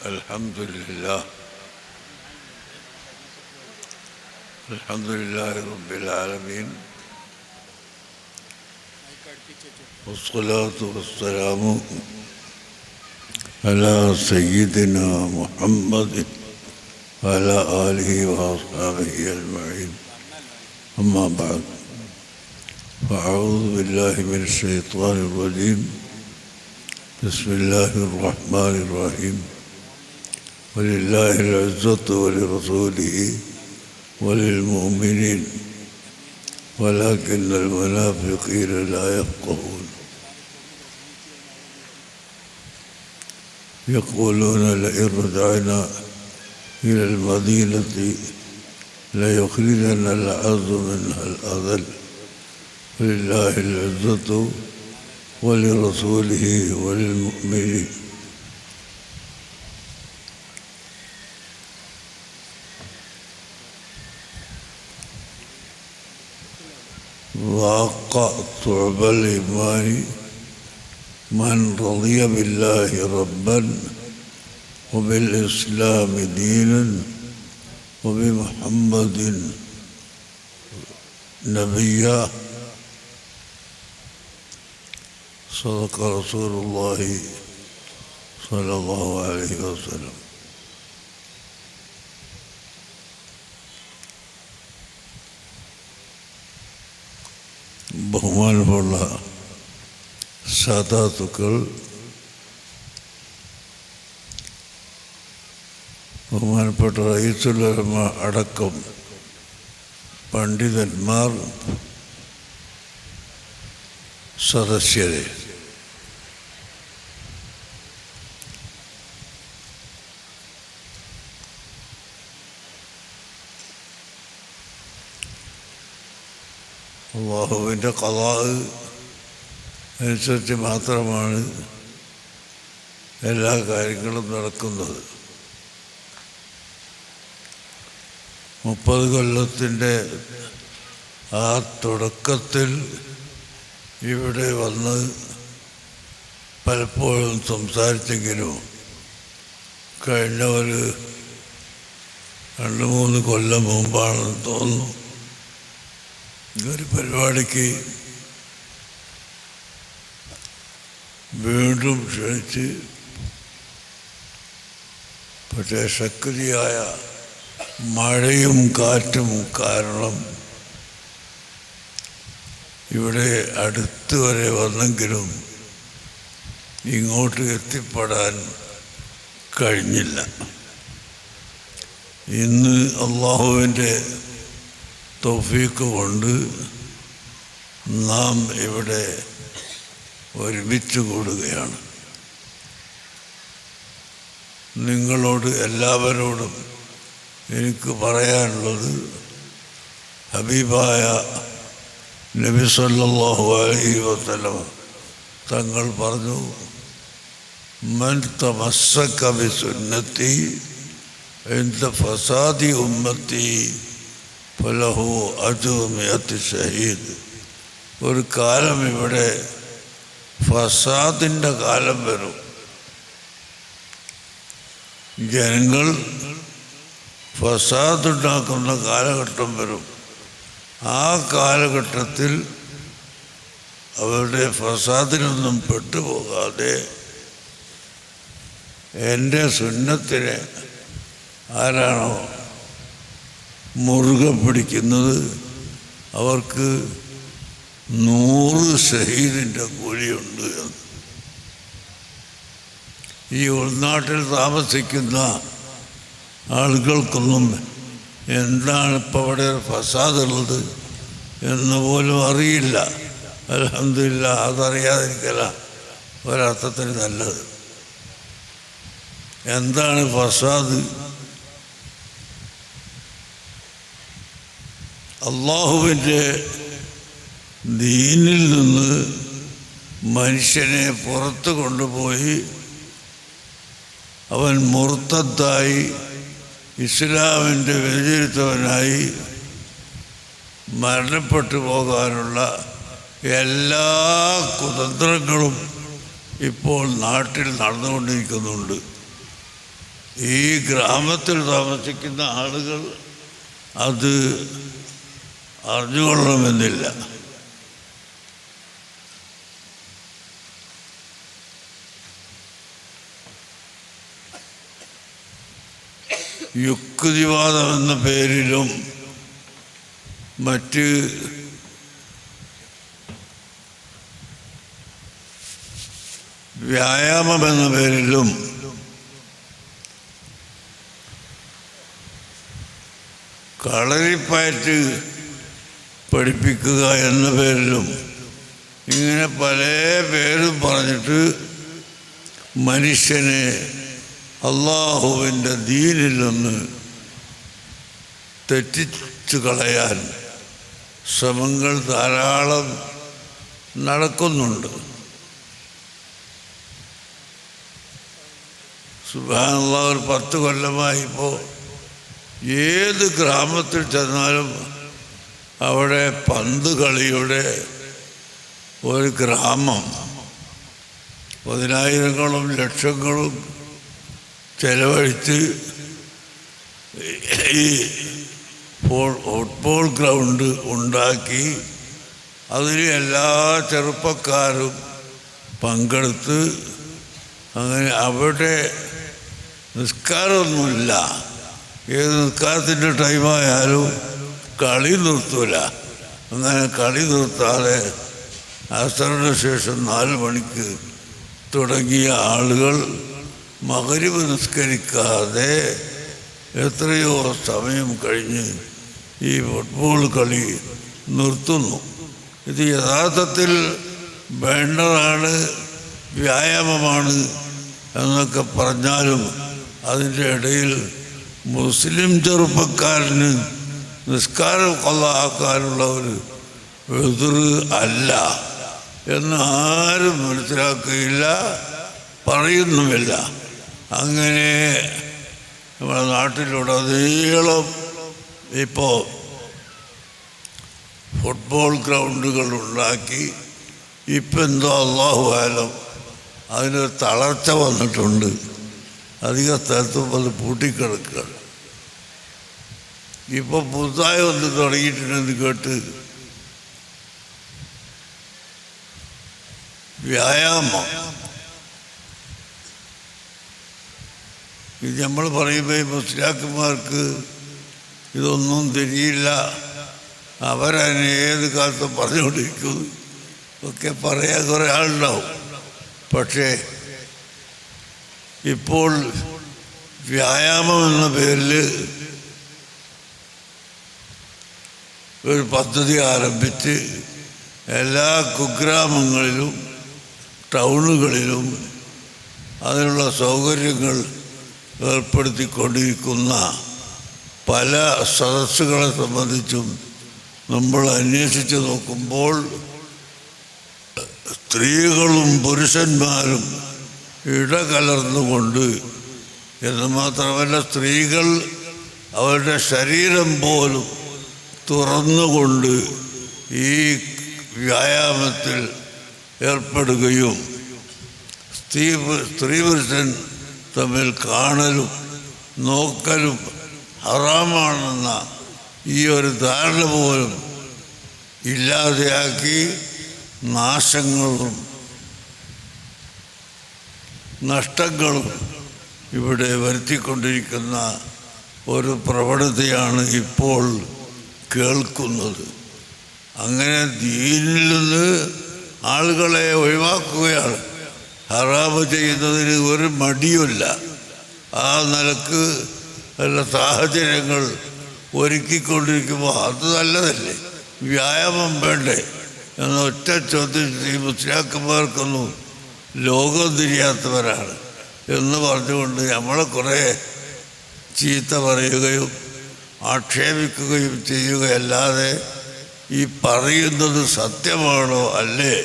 الحمد لله. الحمد لله رب العالمين. والصلاة والسلام على سيدنا محمد وعلى آله وأصحابه أجمعين. أما بعد فأعوذ بالله من الشيطان الرجيم. بسم الله الرحمن الرحيم. ولله العزة ولرسوله وللمؤمنين ولكن المنافقين لا يفقهون. يقولون لئن رجعنا إلى المدينة ليخرجن الأعز منها الأذل. ولله العزة ولرسوله وللمؤمنين. وأقع ثعب الإيمان. من رضي بالله ربا وبالإسلام دينا وبمحمد نبيا. صدق رسول الله صلى الله عليه وسلم. ബഹുമാനമുള്ള സാധാത്തുക്കൾ ബഹുമാനപ്പെട്ട റയീസുലമ അടക്കം പണ്ഡിതന്മാർ സദസ്യരെ. അള്ളാഹുവിന്റെ കഥാവ് അനുസരിച്ച് മാത്രമാണ് എല്ലാ കാര്യങ്ങളും നടക്കുന്നത്. മുപ്പത് കൊല്ലത്തിന്റെ ആ തുടക്കത്തിൽ ഇവിടെ വന്ന് പലപ്പോഴും സംസാരിച്ചെങ്കിലും കഴിഞ്ഞ ഒരു രണ്ട് മൂന്ന് കൊല്ലം മുമ്പാണെന്ന് തോന്നുന്നു. ഒരു പരിപാടിക്ക് വീണ്ടും ക്ഷണിച്ച് പക്ഷേ ശക്തിയായ മഴയും കാറ്റും കാരണം ഇവിടെ അടുത്ത് വരെ വന്നെങ്കിലും ഇങ്ങോട്ട് എത്തിപ്പെടാൻ കഴിഞ്ഞില്ല. ഇന്ന് അള്ളാഹുവിന്റെ തൗഫീക്ക് കൊണ്ട് നാം ഇവിടെ ഒരുമിച്ച് കൂടുകയാണ്. നിങ്ങളോട് എല്ലാവരോടും എനിക്ക് പറയാനുള്ളത് ഹബീബായ നബി സല്ലല്ലാഹു അലൈഹി വസല്ലം തങ്ങൾ പറഞ്ഞു മൻ തമസ്സ കവി സുന്നത്തി എന്ത ഫസാദി ഉമ്മത്തി ഫലഹു അജുമിയത്ത് ഷഹീദ് ഒരു കാലം ഇവിടെ ഫസാദിന്റെ കാലം വരും. ജനങ്ങൾ ഫസാദ് ഉണ്ടാക്കുന്ന കാലഘട്ടം വരും. ആ കാലഘട്ടത്തിൽ അവരുടെ ഫസാദിനൊന്നും പെട്ടുപോകാതെ എന്റെ സുന്നത്തിനെ ആരാണോ മുറുകെ പിടിക്കുന്നത് അവർക്ക് നൂറ് ഷഹീദിന്റെ കൂലിയുണ്ട് എന്ന്. ഈ ഉൾനാട്ടിൽ താമസിക്കുന്ന ആളുകൾക്കൊന്നും എന്താണ് ഇപ്പോൾ അവിടെ ഫസാദുള്ളത് എന്ന് പോലും അറിയില്ല. അലഹമില്ല അതറിയാതിരിക്കല ഒരർത്ഥത്തിന് നല്ലത്. എന്താണ് ഫസാദ്? അള്ളാഹുവിന്റെ ദീനിൽ നിന്ന് മനുഷ്യനെ പുറത്ത് കൊണ്ടുപോയി അവൻ മുർത്തത്തായി ഇസ്ലാമിന്റെ വിലയിരുത്തവനായി മരണപ്പെട്ടു പോകാനുള്ള എല്ലാ കുതന്ത്രങ്ങളും ഇപ്പോൾ നാട്ടിൽ നടന്നുകൊണ്ടിരിക്കുന്നുണ്ട്. ഈ ഗ്രാമത്തിൽ താമസിക്കുന്ന ആളുകൾ അത് അറിഞ്ഞുകൊള്ളണമെന്നില്ല. യുക്തിവാദം എന്ന പേരിലും മറ്റ് വ്യായാമം എന്ന പേരിലും കളരിപ്പയറ്റ് പഠിപ്പിക്കുക എന്ന പേരിലും ഇങ്ങനെ പല പേരും പറഞ്ഞിട്ട് മനുഷ്യനെ അള്ളാഹുവിന്റെ ദീനിൽ നിന്ന് തെറ്റിച്ചു കളയാൻ ശ്രമങ്ങൾ ധാരാളം നടക്കുന്നുണ്ട്. സുബാനുള്ള ഒരു പത്ത് കൊല്ലമായി ഇപ്പോൾ ഏത് ഗ്രാമത്തിൽ ചെന്നാലും അവിടെ പന്ത് കളിയുടെ ഒരു ഗ്രാമം. പതിനായിരങ്ങളും ലക്ഷങ്ങളും ചെലവഴിച്ച് ഈ ഫുട്ബോൾ ഗ്രൗണ്ട് ഉണ്ടാക്കി അതിൽ എല്ലാ ചെറുപ്പക്കാരും പങ്കെടുത്ത് അങ്ങനെ അവിടെ നിസ്കാരമൊന്നുമില്ല. ഏത് നിസ്കാരത്തിന്റെ ടൈമായാലും കളി നിർത്തൂല. അങ്ങനെ കളി നിർത്താതെ അസറിന് ശേഷം നാല് മണിക്ക് തുടങ്ങിയ ആളുകൾ മകരിവ് നിസ്കരിക്കാതെ എത്രയോ സമയം കഴിഞ്ഞ് ഈ ഫുട്ബോൾ കളി നിർത്തുന്നു. ഇത് യഥാർത്ഥത്തിൽ വേണ്ടതാണ് വ്യായാമമാണ് എന്നൊക്കെ പറഞ്ഞാലും അതിന്റെ ഇടയിൽ മുസ്ലിം ചെറുപ്പക്കാരന് നിസ്കാരം കൊള്ളാക്കാനുള്ള ഒരു എതിർ അല്ല എന്ന് ആരും മനസ്സിലാക്കുകയില്ല പറയുന്നുമില്ല. അങ്ങനെ നമ്മുടെ നാട്ടിലുടനീളം ഇപ്പോൾ ഫുട്ബോൾ ഗ്രൗണ്ടുകൾ ഉണ്ടാക്കി ഇപ്പം എന്തോ അള്ളാഹു ആയാലും അതിനൊരു തളർച്ച വന്നിട്ടുണ്ട്. അധിക സ്ഥലത്തും അത് പൂട്ടിക്കിടക്കുക ഇപ്പോൾ പുതുതായി ഒന്ന് തുടങ്ങിയിട്ടുണ്ടെന്ന് കേട്ട്. വ്യായാമം. ഇത് നമ്മൾ പറയുമ്പോൾ ഈ മുസ്ലിയാക്കന്മാർക്ക് ഇതൊന്നും തിരിയില്ല. അവരതിനെ ഏത് കാലത്തും പറഞ്ഞുകൊണ്ടിരിക്കുന്നു ഒക്കെ പറയാൻ കുറേ ആളുണ്ടാവും. പക്ഷേ ഇപ്പോൾ വ്യായാമം എന്ന പേരിൽ ഒരു പദ്ധതി ആരംഭിച്ച് എല്ലാ കുഗ്രാമങ്ങളിലും ടൗണുകളിലും അതിനുള്ള സൗകര്യങ്ങൾ ഏർപ്പെടുത്തിക്കൊണ്ടിരിക്കുന്ന പല സദസ്സുകളെ സംബന്ധിച്ചും നമ്മൾ അന്വേഷിച്ച് നോക്കുമ്പോൾ സ്ത്രീകളും പുരുഷന്മാരും ഇടകലർന്നുകൊണ്ട് എന്ന് മാത്രമല്ല സ്ത്രീകൾ അവരുടെ ശരീരം പോലും തുറന്നുകൊണ്ട് ഈ വ്യായാമത്തിൽ ഏർപ്പെടുകയും സ്ത്രീ സ്ത്രീ പുരുഷൻ തമ്മിൽ കാണലും നോക്കലും ഹറാമാണെന്ന ഈ ഒരു ധാരണ പോലും ഇല്ലാതെയാക്കി നാശങ്ങളും നഷ്ടങ്ങളും ഇവിടെ വരുത്തിക്കൊണ്ടിരിക്കുന്ന ഒരു പ്രവണതയാണ് ഇപ്പോൾ കേൾക്കുന്നത്. അങ്ങനെ ദീനിൽ നിന്ന് ആളുകളെ ഒഴിവാക്കുകയാണ്. ഹറാബ് ചെയ്യുന്നതിന് ഒരു മടിയുമില്ല. ആ നിലയ്ക്ക് നല്ല സാഹചര്യങ്ങൾ ഒരുക്കിക്കൊണ്ടിരിക്കുമ്പോൾ അത് നല്ലതല്ലേ? വ്യായാമം വേണ്ടേ? എന്ന ഒറ്റ ചോദ്യം ഈ മുസ്ലിയാക്കന്മാർക്കൊന്നും ലോകം തിരിയാത്തവരാണ് എന്ന് പറഞ്ഞുകൊണ്ട് നമ്മളെ കുറേ ചീത്ത പറയുകയും ആക്ഷേപിക്കുകയും ചെയ്യുകയല്ലാതെ ഈ പറയുന്നത് സത്യമാണോ അല്ലേ?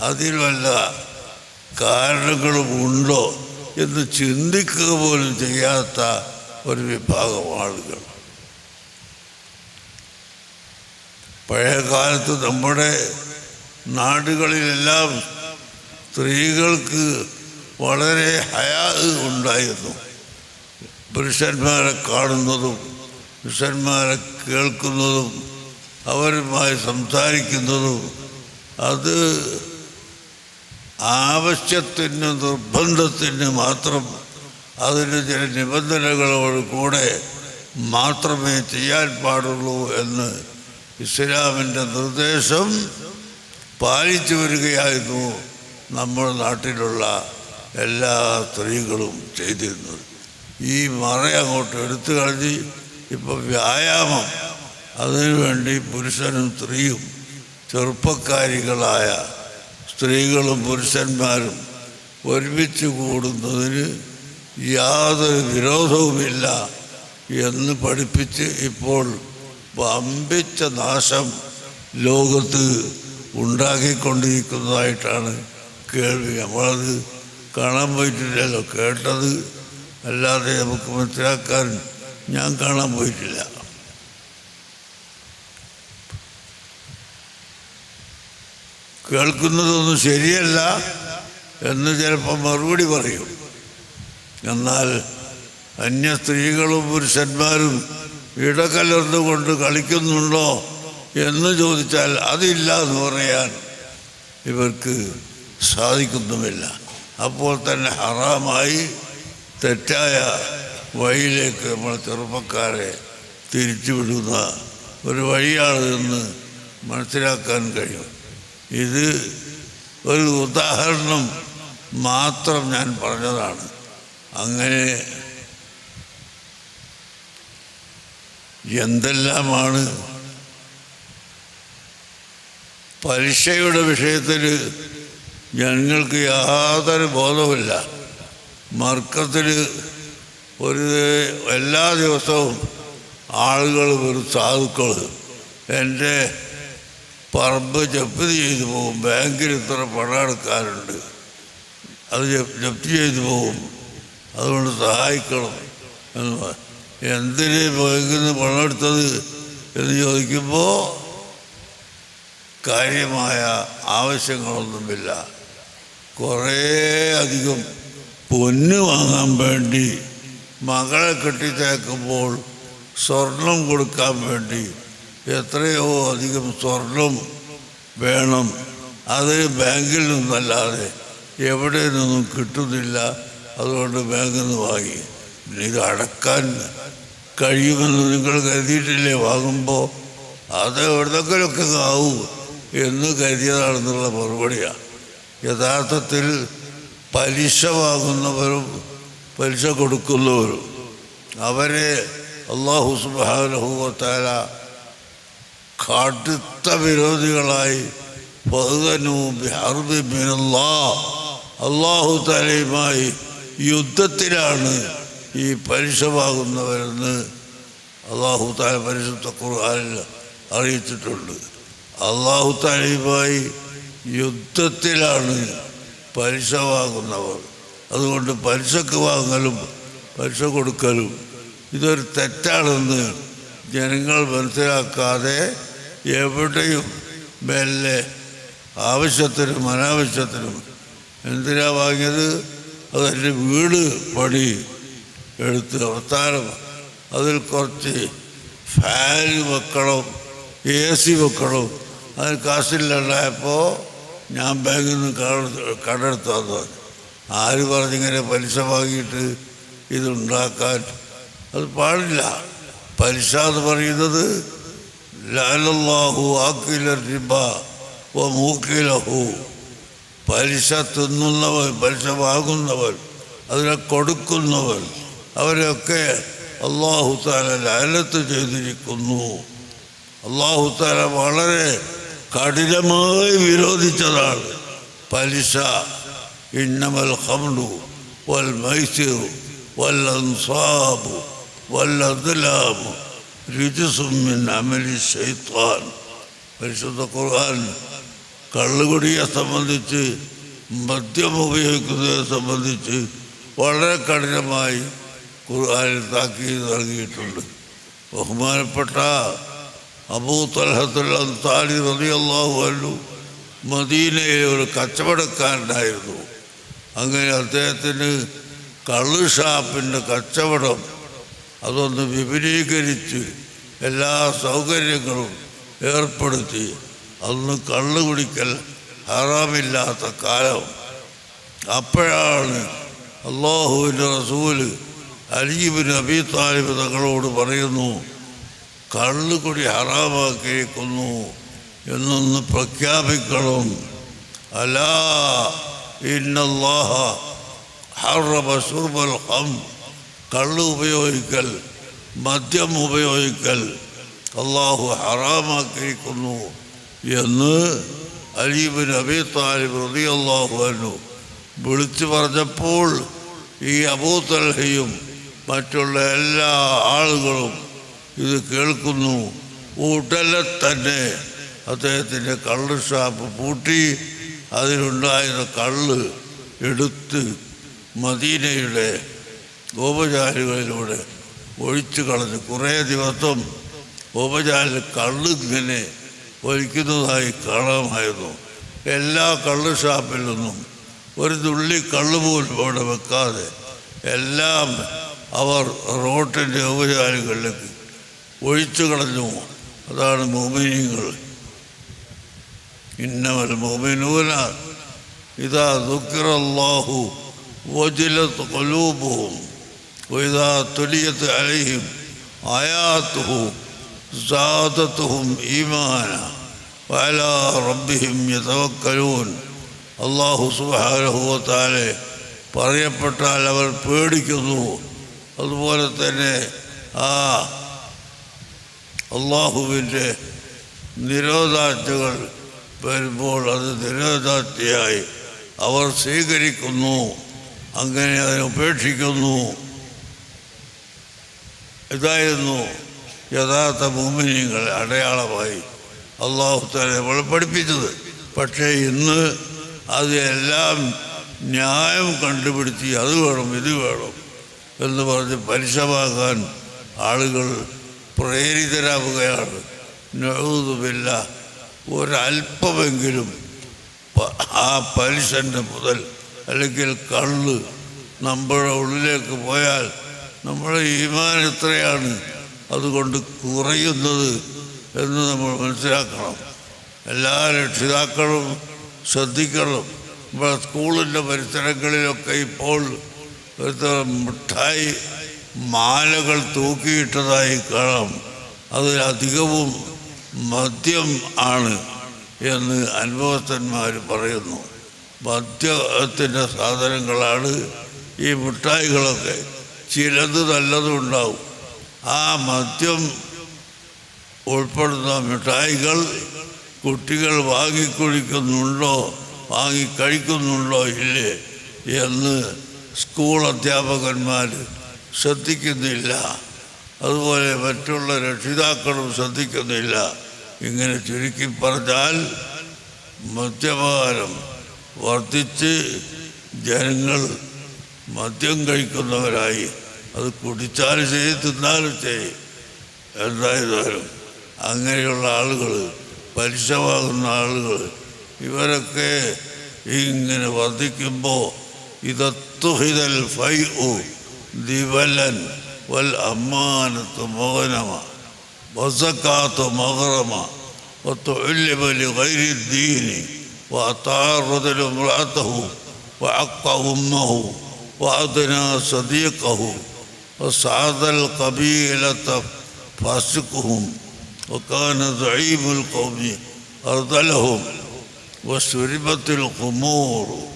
അതിൽ വല്ല കാരണങ്ങളും ഉണ്ടോ എന്ന് ചിന്തിക്കുക പോലും ചെയ്യാത്ത ഒരു വിഭാഗം ആളുകൾ. പഴയ കാലത്ത് നമ്മുടെ നാടുകളിലെല്ലാം സ്ത്രീകൾക്ക് വളരെ ഹയാ ഉണ്ടായിരുന്നു. പുരുഷന്മാരെ കാണുന്നതും പുരുഷന്മാരെ കേൾക്കുന്നതും അവരുമായി സംസാരിക്കുന്നതും അത് ആവശ്യത്തിന് നിർബന്ധത്തിന് മാത്രം അതിന് ചില നിബന്ധനകളോട് കൂടെ മാത്രമേ ചെയ്യാൻ പാടുള്ളൂ എന്ന് ഇസ്ലാമിന്റെ നിർദ്ദേശം പാലിച്ചു വരികയായിരുന്നു നമ്മുടെ നാട്ടിലുള്ള എല്ലാ സ്ത്രീകളും ചെയ്തിരുന്നത്. ഈ മറ അങ്ങോട്ട് എടുത്തു കളഞ്ഞ് ഇപ്പം വ്യായാമം. അതിനുവേണ്ടി പുരുഷനും സ്ത്രീയും ചെറുപ്പക്കാരികളായ സ്ത്രീകളും പുരുഷന്മാരും ഒരുമിച്ച് കൂടുന്നതിന് യാതൊരു വിരോധവുമില്ല എന്ന് പഠിപ്പിച്ച് ഇപ്പോൾ അമ്പിച്ച നാശം ലോകത്ത് ഉണ്ടാക്കിക്കൊണ്ടിരിക്കുന്നതായിട്ടാണ് കേൾവി. നമ്മളത് കാണാൻ പറ്റില്ലല്ലോ കേട്ടത് അല്ലാതെ നമുക്ക് മനസ്സിലാക്കാൻ ഞാൻ കാണാൻ പോയിട്ടില്ല. കേൾക്കുന്നതൊന്നും ശരിയല്ല എന്ന് ചിലപ്പോൾ മറുപടി പറയും. എന്നാൽ അന്യ സ്ത്രീകളും പുരുഷന്മാരും ഇടകലർന്നുകൊണ്ട് കളിക്കുന്നുണ്ടോ എന്ന് ചോദിച്ചാൽ അതില്ല എന്ന് പറയാൻ ഇവർക്ക് സാധിക്കുന്നുമില്ല. അപ്പോൾ തന്നെ ഹറാമായി തെറ്റായ വഴിയിലേക്ക് നമ്മൾ ചെറുപ്പക്കാരെ തിരിച്ചുവിടുന്ന ഒരു വഴിയാണിതെന്ന് മനസ്സിലാക്കാൻ കഴിയും. ഇത് ഒരു ഉദാഹരണം മാത്രം ഞാൻ പറഞ്ഞതാണ്. അങ്ങനെ എന്തെല്ലാമാണ് പരീക്ഷയുടെ വിഷയത്തിൽ ഞങ്ങൾക്ക് യാതൊരു ബോധവുമില്ല. മർക്കത്തിൽ ഒരു എല്ലാ ദിവസവും ആളുകൾ ഒരു സാധുക്കൾ എന്റെ പറമ്പ് ജപ്തി ചെയ്തു പോകും. ബാങ്കിൽ ഇത്ര പണം എടുക്കാറുണ്ട് അത് ജപ്തി ചെയ്തു പോകും. അതുകൊണ്ട് സഹായിക്കണം എന്ന് എന്തിന് ബാങ്കിൽ നിന്ന് പണം എടുത്തത് എന്ന് ചോദിക്കുമ്പോൾ കാര്യമായ ആവശ്യങ്ങളൊന്നുമില്ല. കുറേ അധികം പൊന്ന് വാങ്ങാൻ വേണ്ടി മകളെ കെട്ടിച്ചേക്കുമ്പോൾ സ്വർണം കൊടുക്കാൻ വേണ്ടി എത്രയോ അധികം സ്വർണം വേണം. അത് ബാങ്കിൽ നിന്നല്ലാതെ എവിടെ നിന്നും കിട്ടുന്നില്ല. അതുകൊണ്ട് ബാങ്കിൽ നിന്ന് വാങ്ങി. ഇത് അടക്കാൻ കഴിയുമെന്ന് നിങ്ങൾ കരുതിയിട്ടില്ലേ വാങ്ങുമ്പോൾ അത് എവിടെന്നെങ്കിലൊക്കെ ആവും എന്ന് കരുതിയതാണെന്നുള്ള മറുപടിയാണ് യഥാർത്ഥത്തിൽ പലിശ വാങ്ങുന്നവരും പലിശ കൊടുക്കുന്നവരും. അവരെ അള്ളാഹു സുബാനുഭവത്താല കടുത്ത വിരോധികളായി. അള്ളാഹു തലയുമായി യുദ്ധത്തിലാണ് ഈ പലിശ അള്ളാഹു താല പരിശുദ്ധ ഖുർആനിൽ അറിയിച്ചിട്ടുണ്ട്. അള്ളാഹു താലയുമായി യുദ്ധത്തിലാണ് പലിശ അതുകൊണ്ട് പലിശക്ക് വാങ്ങലും പലിശ കൊടുക്കലും ഇതൊരു തെറ്റാണെന്ന് ജനങ്ങൾ മനസ്സിലാക്കാതെ എവിടെയും മെല്ലെ ആവശ്യത്തിനും അനാവശ്യത്തിനും എന്തിനാ വാങ്ങിയത്? അതെന്റെ വീട് പണി എടുത്ത് അവസാനം അതിൽ കുറച്ച് ഫാൻ വെക്കണം എ സി വെക്കണം. അതിന് കാശില്ലാണ്ടായപ്പോൾ ഞാൻ ബാങ്കിൽ നിന്ന് കട കടെടുത്ത് വന്നു ആര് പറഞ്ഞിങ്ങനെ പലിശ വാങ്ങിയിട്ട് ഇതുണ്ടാക്കാൻ? അത് പാടില്ല. പലിശ എന്ന് പറയുന്നത് ലാലല്ലാഹു ആക്കില റിബ ഓ മൂക്കിലഹു. പലിശ തിന്നുന്നവൻ പലിശ വാങ്ങുന്നവൻ അതിനെ കൊടുക്കുന്നവൻ അവരെയൊക്കെ അള്ളാഹു താല ലാലത്ത് ചെയ്തിരിക്കുന്നു. അള്ളാഹു താല വളരെ കഠിനമായി വിരോധിച്ചതാണ് പലിശ. ഇന്നമൽ الخمر വൽ والأنصاب വൽ അൻസാബു വൽ عمل الشيطان. പരിശുദ്ധ ഖുർആൻ കള്ളുകുടിയെ സംബന്ധിച്ച് മദ്യം ഉപയോഗിക്കുന്നതിനെ സംബന്ധിച്ച് വളരെ കഠിനമായി ഖുർആനിൽ താക്കീത് നൽകിയിട്ടുണ്ട്. ബഹുമാനപ്പെട്ട അബൂ തലഹത്തുൽ അൻസാരി റളിയല്ലാഹു അൻഹു മദീനയിലെ ഒരു കച്ചവടക്കാരനായിരുന്നു. അങ്ങനെ അദ്ദേഹത്തിന് കള്ള് ഷാപ്പിന്റെ കച്ചവടം അതൊന്ന് വിപുലീകരിച്ച് എല്ലാ സൗകര്യങ്ങളും ഏർപ്പെടുത്തി. അന്ന് കള്ള് കുടിക്കൽ ഹറാമില്ലാത്ത കാലം. അപ്പോഴാണ് അള്ളാഹുവിന്റെ റസൂൽ അലീബിൻ അബി താലിബ് തങ്ങളോട് പറയുന്നു കള്ള് കുടി ഹറാമാക്കിയിരിക്കുന്നു എന്നൊന്ന് പ്രഖ്യാപിക്കണം. അലാ ഇന്നല്ലാഹ ഹറമ ശുർബൽ ഹം കള്ള് ഉപയോഗിക്കൽ മദ്യം ഉപയോഗിക്കൽ അള്ളാഹു ഹറാമാക്കിയിരിക്കുന്നു എന്ന് അലീബിൻ അബി താലിബ് റതി അള്ളാഹു അനു വിളിച്ചു പറഞ്ഞപ്പോൾ ഈ അബൂത്തൽഹയും മറ്റുള്ള എല്ലാ ആളുകളും ഇത് കേൾക്കുന്നു. ഉടനെ തന്നെ അദ്ദേഹത്തിന്റെ കള്ള് ഷാപ്പ് പൂട്ടി. അതിലുണ്ടായിരുന്ന കള്ള് എടുത്ത് മദീനയുടെ ഗോപചാരികളിലൂടെ ഒഴിച്ചു കളഞ്ഞു കുറേ ദിവസം ഗോപചാരി കള്ള് ഇങ്ങനെ ഒഴിക്കുന്നതായി കാണാമായിരുന്നു. എല്ലാ കള്ള് ഷാപ്പിൽ നിന്നും ഒരു തുള്ളി കള്ള് പോലും അവിടെ വെക്കാതെ എല്ലാം അവർ റോട്ടിന്റെ ഉപചാരികളിലേക്ക് ഒഴിച്ചു കളഞ്ഞു. അതാണ് മോമിനിയങ്ങൾ ഇന്നമൽ മോമിനൂന ഇതാ ദുഃഖിറല്ലാഹു വജിലത്ത് കൊലൂബും وإذا تليت عليهم آياته زادتهم إيمانا وعلى ربهم يتوكلون അള്ളാഹു സുബാനഹുവത്താലെ പറയപ്പെട്ടാൽ അവർ പേടിക്കുന്നു അതുപോലെ തന്നെ ആ അള്ളാഹുവിൻ്റെ നിരോധാജ്ഞകൾ വരുമ്പോൾ അത് ദുരിതാർത്ഥിയായി അവർ സ്വീകരിക്കുന്നു. അങ്ങനെ അതിനെ ഉപേക്ഷിക്കുന്നു. ഇതായിരുന്നു യഥാർത്ഥ ഭൂമിനികൾ അടയാളമായി അള്ളാഹു തന്നെ നമ്മൾ പഠിപ്പിച്ചത്. പക്ഷേ ഇന്ന് അത് എല്ലാം ന്യായം കണ്ടുപിടിച്ച് അത് വേണം ഇത് വേണം എന്ന് പറഞ്ഞ് പലിശമാക്കാൻ ആളുകൾ പ്രേരിതരാവുകയാണ്. നെഴുതുമില്ല ഒരല്പമെങ്കിലും ആ പലിശന്റെ മുതൽ അല്ലെങ്കിൽ കള്ള് നമ്മുടെ ഉള്ളിലേക്ക് പോയാൽ നമ്മുടെ ഈമാൻ എത്രയാണ്? അതുകൊണ്ട് കുറയുന്നത് എന്ന് നമ്മൾ മനസ്സിലാക്കണം. എല്ലാ രക്ഷിതാക്കളും ശ്രദ്ധിക്കണം. നമ്മുടെ സ്കൂളിന്റെ പരിസരങ്ങളിലൊക്കെ ഇപ്പോൾ മിഠായി മാലകൾ തൂക്കിയിട്ടതായി കാണാം. അതിലധികവും മദ്യം ആണ് എന്ന് അനുഭവസ്ഥന്മാർ പറയുന്നു. മദ്യത്തിന്റെ സാധനങ്ങളാണ് ഈ മിഠായികളൊക്കെ. ചിലത് നല്ലതും ഉണ്ടാവും ആ മദ്യം ഉൾപ്പെടുന്ന മിഠായികൾ കുട്ടികൾ വാങ്ങിക്കുടിക്കുന്നുണ്ടോ വാങ്ങിക്കഴിക്കുന്നുണ്ടോ ഇല്ലേ എന്ന് സ്കൂൾ അധ്യാപകന്മാർ ശ്രദ്ധിക്കുന്നില്ല. അതുപോലെ മറ്റുള്ള രക്ഷിതാക്കളും ശ്രദ്ധിക്കുന്നില്ല. ഇങ്ങനെ ചുരുക്കി പറഞ്ഞാൽ മദ്യപാനം വർദ്ധിച്ച് ജനങ്ങൾ മദ്യം കഴിക്കുന്നവരായി. അത് കുടിച്ചാലും ചെയ്യും തിന്നാലും ചെയ്യും എന്തായാലും അങ്ങനെയുള്ള ആളുകൾ പലിശ ആളുകൾ ഇവരൊക്കെ ഇങ്ങനെ വർദ്ധിക്കുമ്പോൾ ഇതത്തുഹിതൽ ഫൈ ദിവലൻ വൽ അമ്മാനത്ത് മോഹനമ وزكاه مغرمة وتعلم لغير الدين وأتعرض لامرأته وعق أمه وأدنى صديقه وسعد القبيلة فاسقهم وكان ضعيف القوم أرض لهم وشربت الخمور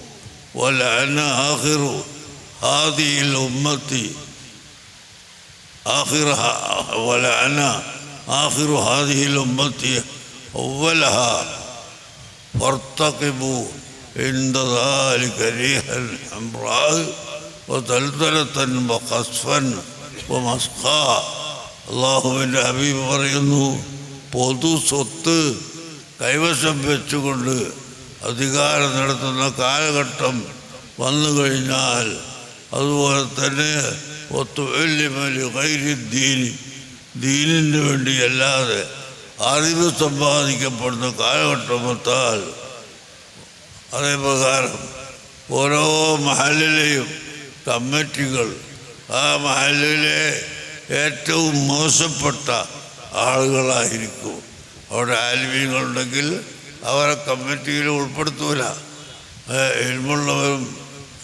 ولعن آخر هذه الأمة آخرها ولعنا آخر هذه الأمة أولها فارتقبوا عند ذلك ريحا حمراء وزلزلة وقصفا ومسخا അള്ളാഹുവിൻ്റെ ഹബീബ് പറയുന്നു പൊതു സ്വത്ത് കൈവശം വെച്ചുകൊണ്ട് അധികാരം നടത്തുന്ന കാലഘട്ടം വന്നു കഴിഞ്ഞാൽ അതുപോലെ തന്നെ ഒത്തുവല്യമലി കൈരിദ്ദീനി ദീനിന് വേണ്ടി അല്ലാതെ അറിവ് സമ്പാദിക്കപ്പെടുന്ന കാലഘട്ടം എത്താൽ അതേ പ്രകാരം ഓരോ മഹലിലെയും കമ്മിറ്റികൾ ആ മഹലിലെ ഏറ്റവും മോശപ്പെട്ട ആളുകളായിരിക്കും. അവിടെ ആൽമീങ്ങളുണ്ടെങ്കിൽ അവരെ കമ്മിറ്റിയിൽ ഉൾപ്പെടുത്തൂല. എൽമുള്ളവരും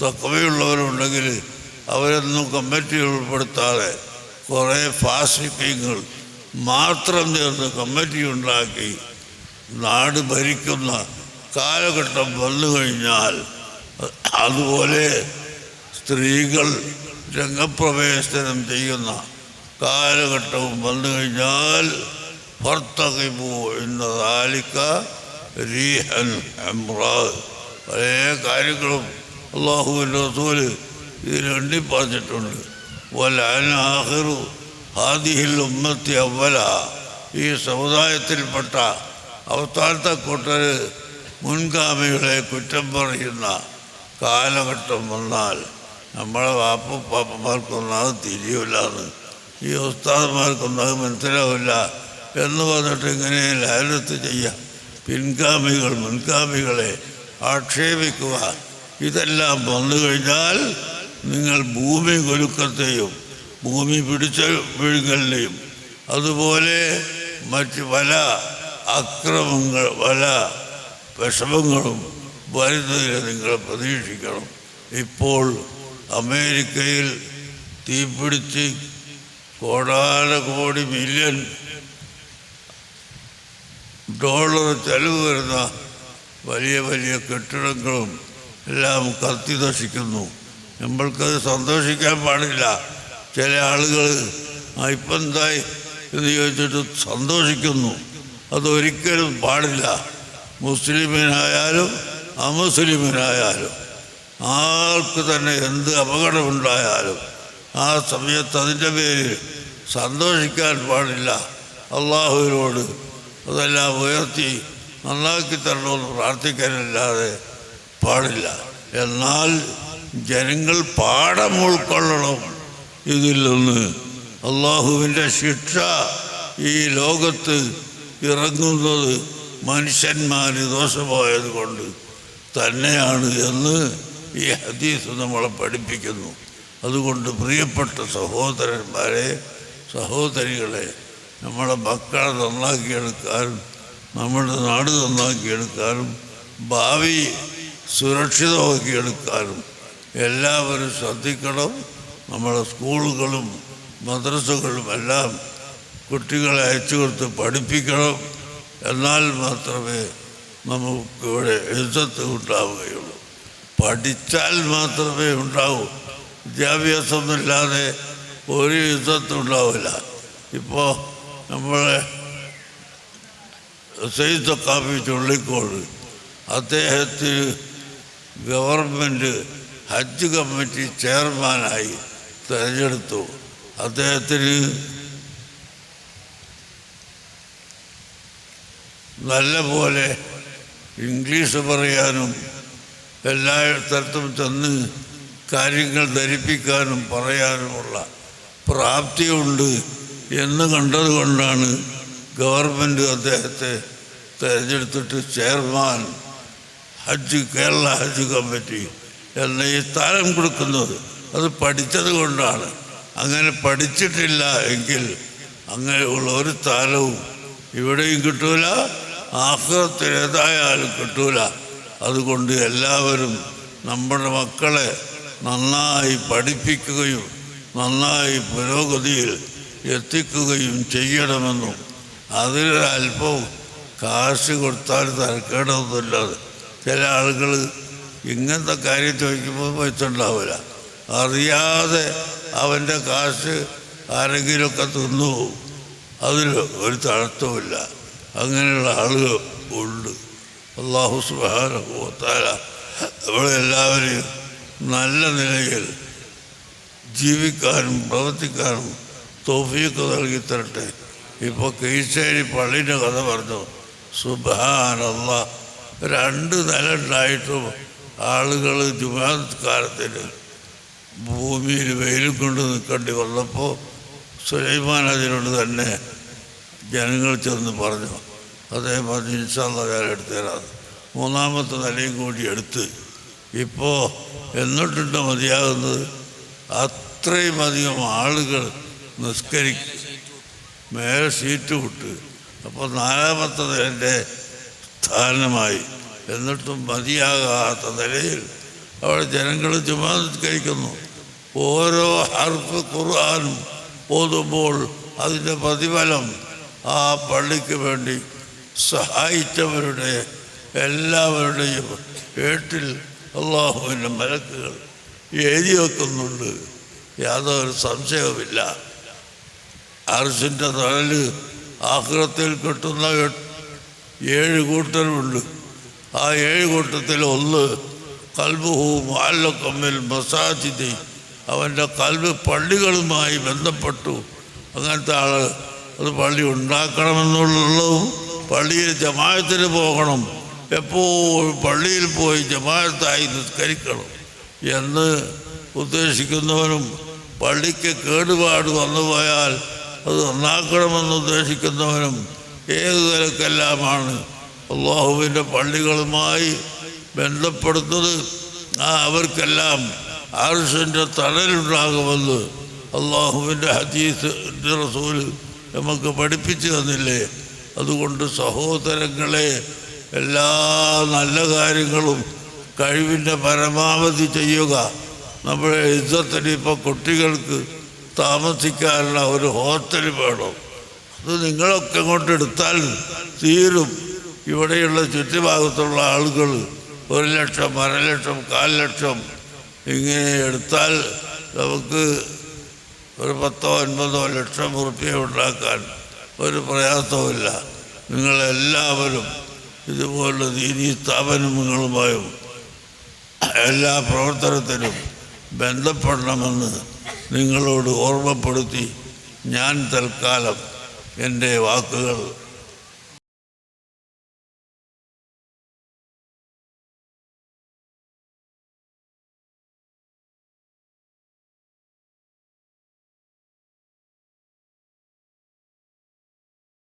തക്കവയുള്ളവരും ഉണ്ടെങ്കിൽ അവരൊന്നും കമ്മിറ്റിയിൽ ഉൾപ്പെടുത്താതെ കുറേ ഫാസിഫിങ്ങൾ മാത്രം ചേർന്ന് കമ്മിറ്റി ഉണ്ടാക്കി നാട് ഭരിക്കുന്ന കാലഘട്ടം വന്നു കഴിഞ്ഞാൽ അതുപോലെ സ്ത്രീകൾ രംഗപ്രവേശനം ചെയ്യുന്ന കാലഘട്ടവും വന്നു കഴിഞ്ഞാൽ ഭർത്തകിപ്പോ എന്ന താലിക്ക റീഹൻ എംറാദ് പല കാര്യങ്ങളും അള്ളാഹുവിന്റെ റസൂൽ ഇതിൽ പറഞ്ഞിട്ടുണ്ട്. വലാഹു ഹാദിഹിൽ ഉമ്മത്തി അവല ഈ സമുദായത്തിൽപ്പെട്ട അവസാനത്തെ കൂട്ടർ മുൻഗാമികളെ കുറ്റം പറയുന്ന കാലഘട്ടം വന്നാൽ നമ്മളെ വാപ്പ പാപ്പന്മാർക്കൊന്നും അത് തിരിയില്ലാന്ന് ഈ ഉസ്താദന്മാർക്കൊന്നും അത് മനസ്സിലാവില്ല എന്ന് പറഞ്ഞിട്ട് ഇങ്ങനെ ലാലത്ത് ചെയ്യാം. പിൻഗാമികൾ മുൻഗാമികളെ ആക്ഷേപിക്കുക. ഇതെല്ലാം വന്നു കഴിഞ്ഞാൽ നിങ്ങൾ ഭൂമി കുലുക്കത്തെയും ഭൂമി പിടിച്ച വിഴുങ്ങലിനെയും അതുപോലെ മറ്റ് പല അക്രമങ്ങൾ പല വിഷമങ്ങളും വരുന്നതിനെ നിങ്ങൾ പ്രതീക്ഷിക്കണം. ഇപ്പോൾ അമേരിക്കയിൽ തീപിടിച്ച് കോടാന കോടി മില്യൺ ഡോളർ ചെലവ് വരുന്ന വലിയ വലിയ കെട്ടിടങ്ങളും എല്ലാം കത്തി നശിക്കുന്നു നമ്മൾക്കത് സന്തോഷിക്കാൻ പാടില്ല. ചില ആളുകൾ ഇപ്പം എന്തായി? എന്ന് ചോദിച്ചിട്ട് സന്തോഷിക്കുന്നു. അതൊരിക്കലും പാടില്ല. മുസ്ലിമിനായാലും അമുസ്ലിമിനായാലും ആർക്ക് തന്നെ എന്ത് അപകടമുണ്ടായാലും ആ സമയത്ത് അതിന്റെ പേരിൽ സന്തോഷിക്കാൻ പാടില്ല. അള്ളാഹുവിനോട് അതെല്ലാം ഉയർത്തി നന്നാക്കി തരണമെന്ന് പ്രാർത്ഥിക്കാനല്ലാതെ പാടില്ല. എന്നാൽ ജനങ്ങൾ പാഠം ഉൾക്കൊള്ളണം. ഇതിൽ നിന്ന് അള്ളാഹുവിന്റെ ശിക്ഷ ഈ ലോകത്ത് ഇറങ്ങുന്നത് മനുഷ്യന്മാർ ദോഷമായത് കൊണ്ട് തന്നെയാണ് എന്ന് ഈ ഹദീസ് നമ്മളെ പഠിപ്പിക്കുന്നു. അതുകൊണ്ട് പ്രിയപ്പെട്ട സഹോദരന്മാരെ സഹോദരികളെ നമ്മുടെ മക്കളെ നന്നാക്കിയെടുക്കാനും നമ്മുടെ നാട് നന്നാക്കിയെടുക്കാനും ഭാവി സുരക്ഷിതമാക്കിയെടുക്കാനും എല്ലാവരും ശ്രദ്ധിക്കണം. നമ്മുടെ സ്കൂളുകളും മദ്രസകളും എല്ലാം കുട്ടികളെ അയച്ചു കൊടുത്ത് പഠിപ്പിക്കണം. എന്നാൽ മാത്രമേ നമുക്കിവിടെ എഴുത്തത്ത് ഉണ്ടാവുകയുള്ളൂ. പഠിച്ചാൽ മാത്രമേ ഉണ്ടാവൂ. വിദ്യാഭ്യാസമൊന്നുമില്ലാതെ ഒരു യുദ്ധത്തും ഉണ്ടാവില്ല. ഇപ്പോൾ നമ്മളെ സെയ്ദ് കാപ്പി ചുള്ളിക്കോട് അദ്ദേഹത്തിന് ഗവൺമെന്റ് ഹജ്ജ് കമ്മിറ്റി ചെയർമാനായി തിരഞ്ഞെടുത്തു. അദ്ദേഹത്തിന് നല്ല പോലെ ഇംഗ്ലീഷ് പറയാനും എല്ലാ സ്ഥലത്തും ചെന്ന് കാര്യങ്ങൾ ധരിപ്പിക്കാനും പറയാനുമുള്ള പ്രാപ്തിയുണ്ട് എന്ന് കണ്ടതുകൊണ്ടാണ് ഗവൺമെന്റ് അദ്ദേഹത്തെ തിരഞ്ഞെടുത്തിട്ട് ചെയർമാൻ ഹജ്ജ് കേരള ഹജ്ജ് കമ്മിറ്റി എന്ന ഈ സ്ഥാനം കൊടുക്കുന്നത്? അത് പഠിച്ചത് കൊണ്ടാണ്. അങ്ങനെ പഠിച്ചിട്ടില്ല എങ്കിൽ അങ്ങനെയുള്ള ഒരു സ്ഥാനവും ഇവിടെയും കിട്ടൂല ആഹ്ലത്തിൽ ഏതായാലും കിട്ടൂല. അതുകൊണ്ട് എല്ലാവരും നമ്മുടെ മക്കളെ നന്നായി പഠിപ്പിക്കുകയും നന്നായി പുരോഗതിയിൽ എത്തിക്കുകയും ചെയ്യണമെന്നും അതിലൊരല്പം കാശ് കൊടുത്താൽ തരക്കേണ്ടതൊന്നുമില്ലാതെ ചില ആളുകൾ ഇങ്ങനത്തെ കാര്യം ചോദിക്കുമ്പോൾ വെച്ചുണ്ടാവില്ല അറിയാതെ അവന്റെ കാശ് ആരെങ്കിലുമൊക്കെ തിന്നു. അതിൽ ഒരു തഴത്തവുമില്ല അങ്ങനെയുള്ള ആളുകൾ ഉണ്ട്. അള്ളാഹു സുബാനുഭവത്താല നമ്മളെല്ലാവരെയും നല്ല നിലയിൽ ജീവിക്കാനും പ്രവർത്തിക്കാനും തോഫിയൊക്കെ നൽകി തരട്ടെ. ഇപ്പോൾ കീഴ്ശേരി പള്ളിന്റെ കഥ പറഞ്ഞു. സുബാനല്ല രണ്ട് നില ഉണ്ടായിട്ടും ആളുകൾ ജുമാകാലത്തിന് ഭൂമിയിൽ വെയിൽ കൊണ്ട് നിൽക്കേണ്ടി വന്നപ്പോൾ സുലൈമാൻ അതിനോട് തന്നെ ജനങ്ങൾ ചെന്ന് പറഞ്ഞു അദ്ദേഹം പറഞ്ഞു ഇൻഷാല്ല ഞാൻ എടുത്തു തരാം. മൂന്നാമത്തെ നിലയും കൂടി എടുത്ത്. ഇപ്പോൾ എന്നിട്ടുണ്ട് മതിയാകുന്നത് അത്രയും അധികം ആളുകൾ നിസ്കരിക്കും. മേലെ സീറ്റ് വിട്ട്. അപ്പോൾ നാലാമത്തെ എന്റെ സ്ഥാനമായി. എന്നിട്ടും മതിയാകാത്ത നിലയിൽ അവിടെ ജനങ്ങൾ ജുമാ കഴിക്കുന്നു. ഓരോ ഹർഫ് ഖുർആാനും ഓതുമ്പോൾ അതിന്റെ പ്രതിഫലം ആ പള്ളിക്ക് വേണ്ടി സഹായിച്ചവരുടെ എല്ലാവരുടെയും വീട്ടിൽ അള്ളാഹുവിന്റെ മലക്കുകൾ എഴുതി വെക്കുന്നുണ്ട്. യാതൊരു സംശയവുമില്ല. അർഷിന്റെ തണൽ ആഹ്ലത്തിൽ കിട്ടുന്ന ഏഴ് കൂട്ടരുണ്ട്. ആ ഏഴ് കൂട്ടത്തിൽ ഒന്ന് കൽബുഹും ആലക്കമ്മിൽ മസാജിദി. അവന്റെ കൽബ് പള്ളികളുമായി ബന്ധപ്പെട്ടു. അങ്ങനത്തെ ആൾ അത് പള്ളി ഉണ്ടാക്കണമെന്നുള്ളതും പള്ളിയിൽ ജമായത്തിന് പോകണം. എപ്പോഴും പള്ളിയിൽ പോയി ജമായത്തായി നിസ്കരിക്കണം. എന്ന് ഉദ്ദേശിക്കുന്നവനും പള്ളിക്ക് കേടുപാട് വന്നു പോയാൽ അത് നന്നാക്കണമെന്ന് ഉദ്ദേശിക്കുന്നവനും ഏത് നിലക്കെല്ലാമാണ് അള്ളാഹുവിന്റെ പള്ളികളുമായി ബന്ധപ്പെടുന്നത് ആ അവർക്കെല്ലാം ആർഷിന്റെ തണലുണ്ടാകുമെന്ന് അള്ളാഹുവിന്റെ ഹദീസ് റസൂൽ നമുക്ക് പഠിപ്പിച്ചു തന്നില്ലേ? അതുകൊണ്ട് സഹോദരങ്ങളെ എല്ലാ നല്ല കാര്യങ്ങളും കഴിവിന്റെ പരമാവധി ചെയ്യുക. നമ്മുടെ യുദ്ധത്തിന് ഇപ്പോൾ കുട്ടികൾക്ക് താമസിക്കാനുള്ള ഒരു ഹോസ്റ്റൽ വേണം. അത് നിങ്ങളൊക്കെ കൊണ്ടെടുത്താൽ തീരും. ഇവിടെയുള്ള ചുറ്റുഭാഗത്തുള്ള ആളുകൾ ഒരു ലക്ഷം അര ലക്ഷം കാൽ ലക്ഷം ഇങ്ങനെ എടുത്താൽ നമുക്ക് ഒരു പത്തോ അൻപതോ ലക്ഷം ഉറുപ്പ്യ ഉണ്ടാക്കാൻ ഒരു പ്രയാസവുമില്ല. നിങ്ങളെല്ലാവരും ഇതുപോലുള്ള ദീനീ സ്ഥാപനങ്ങളുമായും എല്ലാ പ്രവർത്തനത്തിനും ബന്ധപ്പെടണമെന്ന് നിങ്ങളോട് ഓർമ്മപ്പെടുത്തി ഞാൻ തൽക്കാലം എന്റെ വാക്കുകൾ